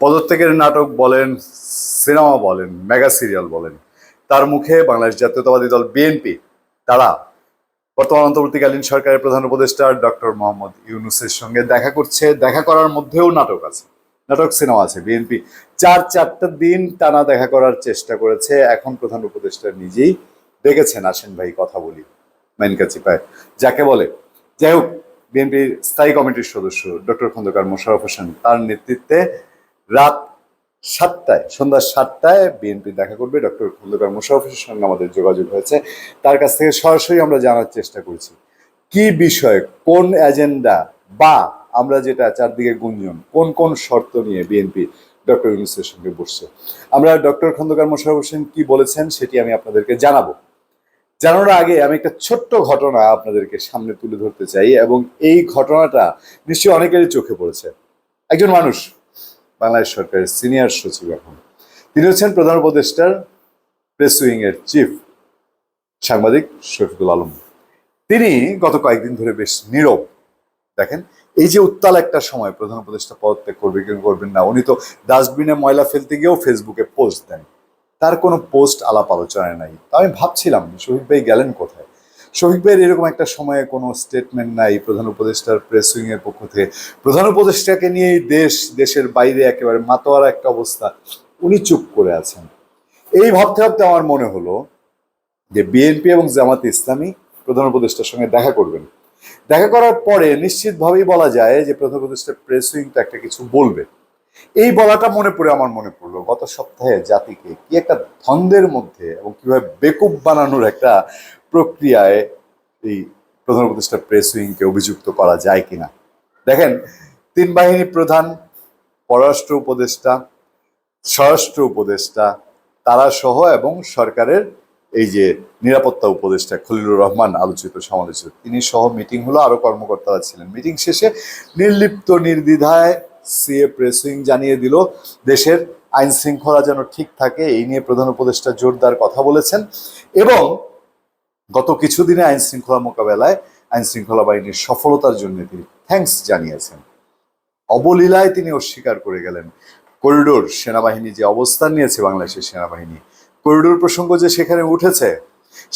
পদত্যাগের নাটক বলেন, সিনেমা বলেন, মেগা সিরিয়াল বলেন, তার মুখে বাংলাদেশ জাতীয়তাবাদী দল বিএনপি, তারা বর্তমান অন্তর্বর্তীকালীন সরকারের প্রধান উপদেষ্টা ডক্টর মোহাম্মদ ইউনুসের সঙ্গে দেখা করছে। দেখা করার মধ্যেও নাটক আছে, নাটক, সিনেমা আছে বিএনপি। চার চারটা দিন টানা দেখা করার চেষ্টা করেছে। এখন প্রধান উপদেষ্টা নিজেই দেখেছেন, আসেন ভাই, কথা বলি। মাইনকা চিপায় যাকে বলে, যাই হোক, বিএনপির স্থায়ী কমিটির সদস্য ডক্টর খন্দকার মোশারফ হোসেন, তার নেতৃত্বে রাত সাতটায়, সন্ধ্যা সাতটায় বিএনপি দেখা করবে। ডক্টর খন্দকার মোশারফ সঙ্গে আমাদের যোগাযোগ হয়েছে। তার কাছ থেকে সরাসরি আমরা জানার চেষ্টা করছি, কি বিষয়, কোন এজেন্ডা বা আমরা যেটা চারদিকে গুঞ্জন, কোন কোন শর্ত নিয়ে বিএনপি ডক্টর ইউনুসের সঙ্গে বসছে? আমরা ডক্টর খন্দকার মোশারফ হোসেন কি বলেছেন সেটি আমি আপনাদেরকে জানাব। জানানোর আগে আমি একটা ছোট্ট ঘটনা আপনাদেরকে সামনে তুলে ধরতে চাই এবং এই ঘটনাটা নিশ্চয়ই অনেকেরই চোখে পড়েছে। একজন মানুষ বাংলাদেশ সরকারের সিনিয়র সচিব এখন। তিনি হচ্ছেন প্রধান উপদেষ্টার প্রেস উইং এর চিফ সাংবাদিক শফিকুল আলম। তিনি গত কয়েকদিন ধরে বেশ নীরব। দেখেন, এই যে উত্তাল একটা সময়, প্রধান উপদেষ্টা পদত্যাগ করবে কি করবেন না, উনি তো ডাস্টবিনে ময়লা ফেলতে গিয়েও ফেসবুকে পোস্ট দেন। তার কোনো পোস্ট আলাপ আলোচনায় নাই। তা আমি ভাবছিলাম শহীদ ভাই গেলেন কোথায়? শহীদ ভাইয়ের এরকম একটা সময়ে কোনো স্টেটমেন্ট নাই। প্রধান উপদেষ্টার প্রেস এর পক্ষ থেকে। প্রধান উপদেষ্টাকে নিয়ে এই দেশ, দেশের বাইরে একেবারে মাতোয়ারা একটা অবস্থা। উনি চুপ করে আছেন। এই ভাবতে ভাবতে আমার মনে হলো যে বিএনপি এবং জামাত ইসলামী প্রধান উপদেষ্টার সঙ্গে দেখা করবেন। দেখা করার পরে নিশ্চিতভাবেই বলা যায় যে প্রধান উপদেষ্টা প্রেস উইংটা একটা কিছু বলবে। এই বলাটা মনে পড়ে, আমার মনে পড়ল, গত সপ্তাহে জাতিকে কি একটা ধন্দের মধ্যে এবং কীভাবে বেকুব বানানোর একটা প্রক্রিয়ায় এই প্রধান উপদেষ্টা প্রেস উইংকে অভিযুক্ত করা যায় কিনা? দেখেন, তিন বাহিনী প্রধান, পররাষ্ট্র উপদেষ্টা, স্বরাষ্ট্র উপদেষ্টা, তারা সহ এবং সরকারের এই যে নিরাপত্তা উপদেষ্টা খলিলুর রহমান আলোচিত সমালোচিত, তিনি সহ মিটিং হলো আরও কর্মকর্তারা ছিলেন। মিটিং শেষে নির্লিপ্ত নির্দ্বিধায় সিএ প্রেসিং জানিয়ে দিল, দেশের আইন শৃঙ্খলা যেন ঠিক থাকে, এই নিয়ে প্রধান উপদেষ্টা জোরদার কথা বলেছেন এবং গত কিছুদিনে আইন শৃঙ্খলা মোকাবেলায় আইন শৃঙ্খলা বাহিনীর সফলতার জন্য তিনি থ্যাঙ্কস জানিয়েছেন। অবলীলায় তিনি অস্বীকার করে গেলেন। করিডোর সেনাবাহিনী যে অবস্থান নিয়েছে বাংলাদেশের সেনাবাহিনী, করিডোর প্রসঙ্গ যে সেখানে উঠেছে,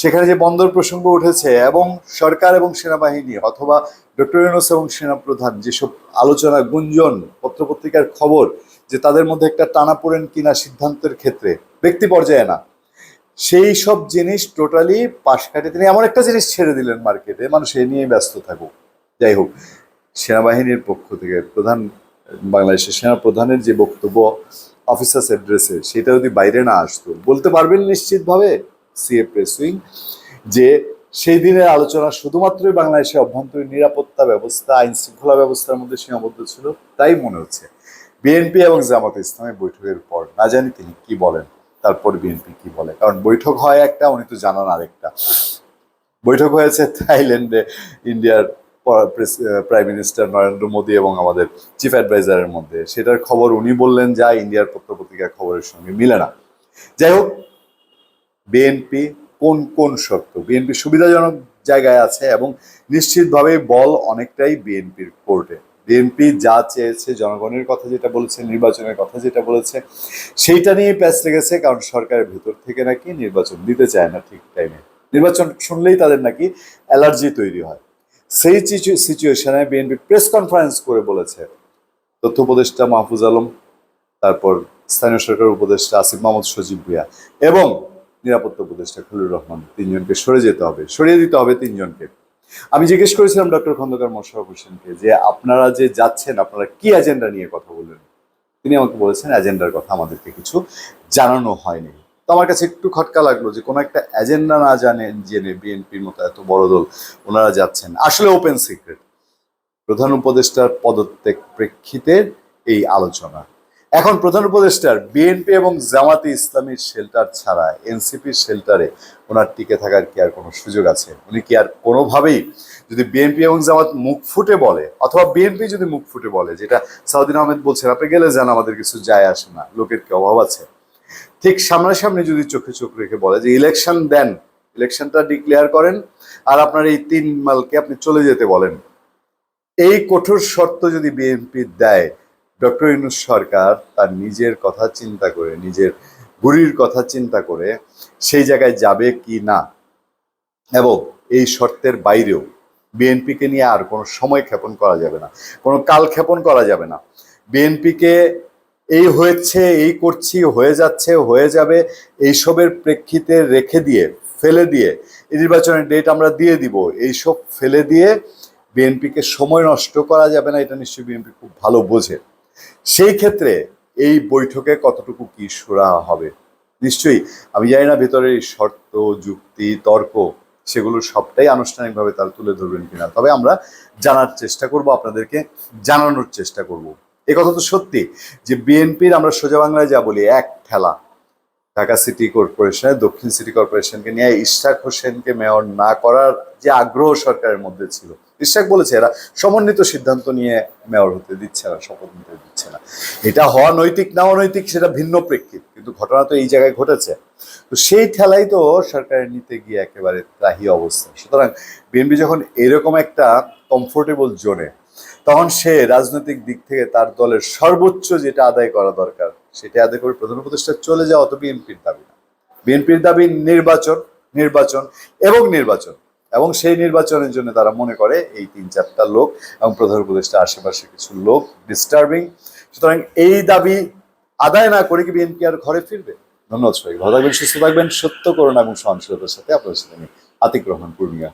সেখানে যে বন্দর প্রসঙ্গ উঠেছে এবং সরকার এবং সেনাবাহিনী অথবা ডক্টর ইউনুস এবং সেনাপ্রধান যেসব আলোচনা গুঞ্জন, পত্রপত্রিকার খবর যে তাদের মধ্যে একটা টানাপোড়েন কিনা সিদ্ধান্তের ক্ষেত্রে ব্যক্তি পর্যায়ে না। সেই সব জিনিস টোটালি পাশ কাটে তিনি এমন একটা জিনিস ছেড়ে দিলেন মার্কেটে মানুষ এ নিয়ে ব্যস্ত থাকুক। যাই হোক, সেনাবাহিনীর পক্ষ থেকে প্রধান, বাংলাদেশের সেনা প্রধানের যে বক্তব্য অফিসার্স অ্যাড্রেসে সেটা যদি বাইরে না আসতো, বলতে পারবেন নিশ্চিতভাবে সিএ প্রেস উইং যে সেই দিনের আলোচনা শুধুমাত্রই বাংলাদেশের অভ্যন্তরীণ নিরাপত্তা ব্যবস্থা, আইন শৃঙ্খলা ব্যবস্থার মধ্যে সীমাবদ্ধ ছিল, তাই মনে হচ্ছে। বিএনপি এবং জামাত ইসলামের বৈঠকের পর, না জানি তিনি কি বলেন। তারপর বিএনপি কি বলে? কারণ বৈঠক হয় একটা, উনি তো জানান আরেকটা। বৈঠক হয়েছে থাইল্যান্ডে, ইন্ডিয়ার প্রাইম মিনিস্টার নরেন্দ্র মোদী এবং আমাদের চিফ অ্যাডভাইজারের মধ্যে। সেটার খবর উনি বললেন যা ইন্ডিয়ার পত্রপত্রিকার খবরের সঙ্গে মিলে না। যাই হোক বিএনপি কোন কোন শর্ত? বিএনপি সুবিধাজনক জায়গায় আছে এবং নিশ্চিতভাবে বল অনেকটাই বিএনপির কোর্টে বিএনপি যা চেয়েছে, জনগণের কথা যেটা বলেছে, নির্বাচনের কথা যেটা বলেছে, সেইটা নিয়ে প্যাচ লেগেছে কারণ সরকারের ভেতর থেকে নাকি নির্বাচন দিতে চায় না ঠিক টাইমে নির্বাচন শুনলেই তাদের নাকি অ্যালার্জি তৈরি হয়। সেই সিচুয়েশনে বিএনপি প্রেস কনফারেন্স করে বলেছে। তথ্য উপদেষ্টা মাহফুজ আলম, তারপর স্থানীয় সরকার উপদেষ্টা আসিফ মাহমুদ, সজীব ভুইয়া এবং নিরাপত্তা উপদেষ্টা খলিলুর রহমান তিনজনকে সরে যেতে হবে, সরিয়ে দিতে হবে তিনজনকে। আমি জিজ্ঞেস করেছিলাম ডক্টর খন্দকার মোশারফ হোসেনকে যে আপনারা যে যাচ্ছেন, আপনারা কি এজেন্ডা নিয়ে কথা বললেন? তিনি আমাকে বলেছেন এজেন্ডার কথা আমাদেরকে কিছু জানানো হয়নি। তো আমার কাছে একটু খটকা লাগল যে কোনো একটা এজেন্ডা না জানেন জেনে বিএনপির মতো এত বড় দল ওনারা যাচ্ছেন। আসলে ওপেন সিক্রেট প্রধান উপদেষ্টার পদত্যাগ প্রেক্ষিতে এই আলোচনা। এখন প্রধান উপদেষ্টার বিএনপি এবং জামাতে ইসলামীর শেল্টার ছাড়া এনসিপির শেল্টারে ওনার টিকে থাকার কি আর কোনো সুযোগ আছে? উনি কি আর কোনোভাবেই যদি বিএনপি এবং জামাত মুখ ফুটে বলে, অথবা বিএনপি যদি মুখ ফুটে বলে, যেটা সাউদিন আহমেদ বলছেন, আপনি গেলে যান, আমাদের কিছু যায় আসে না, লোকের কি অভাব আছে? ঠিক সামনাসামনি যদি চোখে চোখ রেখে বলে যে, ইলেকশন দেন, ইলেকশনটা ডিক্লেয়ার করেন, আর আপনার এই তিন মালকে আপনি চলে যেতে বলেন। এই কঠোর শর্ত যদি বিএনপি দেয় ডক্টর ইউনুস সরকার তার নিজের কথা চিন্তা করে, নিজের বুড়ির কথা চিন্তা করে সেই জায়গায় যাবে কি না? এবং এই শর্তের বাইরেও বিএনপিকে নিয়ে আর কোনো সময় ক্ষেপণ করা যাবে না, কোনো কাল ক্ষেপণ করা যাবে না। বিএনপিকে এই হয়েছে, এই করছি, হয়ে যাচ্ছে, হয়ে যাবে, এইসবের প্রেক্ষিতে রেখে দিয়ে, ফেলে দিয়ে নির্বাচনের ডেট আমরা দিয়ে দিব, এইসব ফেলে দিয়ে বিএনপিকে সময় নষ্ট করা যাবে না, এটা নিশ্চয়ই বিএনপি খুব ভালো বোঝে। সেই ক্ষেত্রে এই বৈঠকে কতটুকু কি সুরা হবে? নিশ্চয়ই, আমি জানি না ভেতরের শর্ত, যুক্তি, তর্ক, সেগুলো সবটাই আনুষ্ঠানিকভাবে তারা তুলে ধরবেন কিনা। তবে আমরা জানার চেষ্টা করব, আপনাদেরকে জানানোর চেষ্টা করব। এ কথা তো সত্যি যে বিএনপির আমরা সোজা বাংলায় যা বলি, এক ঠেলা। ঢাকা সিটি কর্পোরেশনে দক্ষিণ সিটি কর্পোরেশনকে নিয়ে ইশরাক হোসেনকে মেয়র না করার যে আগ্রহ সরকারের মধ্যে ছিল ইশরাক বলেছে, এরা সমন্বিত সিদ্ধান্ত নিয়ে মেয়র হতে দিচ্ছে না, শপথ নিতে দিচ্ছে না। এটা হওয়া নৈতিক না অনৈতিক সেটা ভিন্ন প্রেক্ষিত, কিন্তু ঘটনা তো এই জায়গায় ঘটেছে। তো সেই ঠেলাই তো সরকারের নিতে গিয়ে একেবারে ত্রাহি অবস্থা। সুতরাং বিএনপি যখন এরকম একটা কমফোর্টেবল জোনে তখন সে রাজনৈতিক দিক থেকে তার দলের সর্বোচ্চ যেটা আদায় করা দরকার, সেটা আদায় করে প্রধান উপদেষ্টা চলে যাওয়া তো বিএনপির দাবি না। বিএনপির দাবি নির্বাচন নির্বাচন এবং নির্বাচন। এবং সেই নির্বাচনের জন্য তারা মনে করে এই তিন চারটা লোক এবং প্রধান উপদেষ্টা আশেপাশে কিছু লোক ডিস্টার্বিং সুতরাং এই দাবি আদায় না করে কি বিএনপি আর ঘরে ফিরবে? ধন্যবাদ সবাই ভালো থাকবেন, সুস্থ থাকবেন, সত্য করুন এবং সহনশীলতার সাথে আপনার সাথে আমি আতিক রহমান, পূর্ণিয়া।